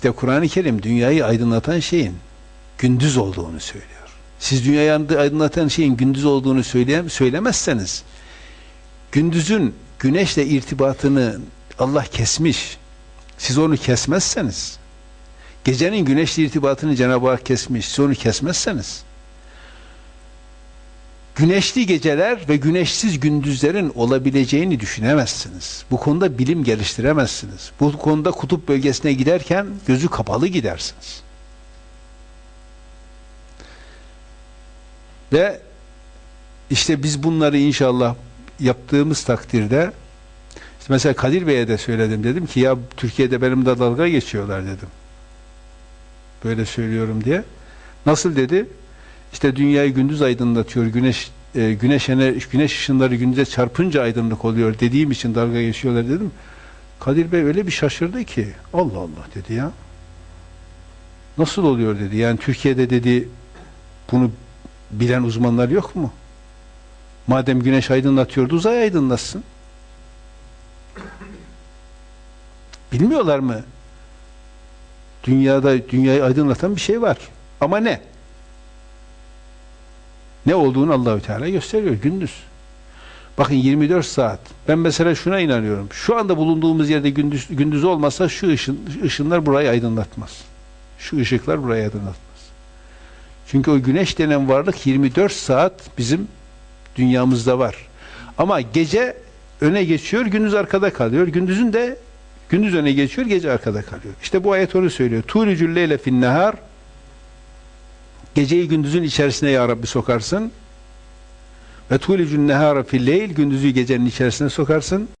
İşte Kur'an-ı Kerim dünyayı aydınlatan şeyin gündüz olduğunu söylüyor. Siz dünyayı aydınlatan şeyin gündüz olduğunu söyleyem söylemezseniz gündüzün güneşle irtibatını Allah kesmiş. Siz onu kesmezseniz gecenin güneşle irtibatını Cenab-ı Hak kesmiş. Siz onu kesmezseniz güneşli geceler ve güneşsiz gündüzlerin olabileceğini düşünemezsiniz. Bu konuda bilim geliştiremezsiniz. Bu konuda kutup bölgesine giderken gözü kapalı gidersiniz. Ve işte biz bunları inşallah yaptığımız takdirde işte mesela Kadir Bey'e de söyledim dedim ki ya Türkiye'de benim de dalga geçiyorlar dedim. Böyle söylüyorum diye. Nasıl dedi? İşte dünyayı gündüz aydınlatıyor. Güneş e, güneş güneş ışınları gündüze çarpınca aydınlık oluyor dediğim için dalga geçiyorlar dedim. Kadir Bey öyle bir şaşırdı ki Allah Allah dedi ya. Nasıl oluyor dedi. Yani Türkiye'de dedi bunu bilen uzmanlar yok mu? Madem güneş aydınlatıyordu uzay aydınlatsın. Bilmiyorlar mı? Dünyada dünyayı aydınlatan bir şey var. Ama ne? Ne olduğunu Allahü Teala gösteriyor gündüz. Bakın 24 saat. Ben mesela şuna inanıyorum. Şu anda bulunduğumuz yerde gündüz gündüz olmasa şu ışın, ışınlar burayı aydınlatmaz. Şu ışıklar burayı aydınlatmaz. Çünkü o güneş denen varlık 24 saat bizim dünyamızda var. Ama gece öne geçiyor, gündüz arkada kalıyor. Gündüzün de gündüz öne geçiyor, gece arkada kalıyor. İşte bu ayet onu söylüyor. Tulicül leyle fin nehar Geceyi gündüzün içerisine ya Rabbi sokarsın. Ve tulicun nehara fil leyl gündüzü gecenin içerisine sokarsın.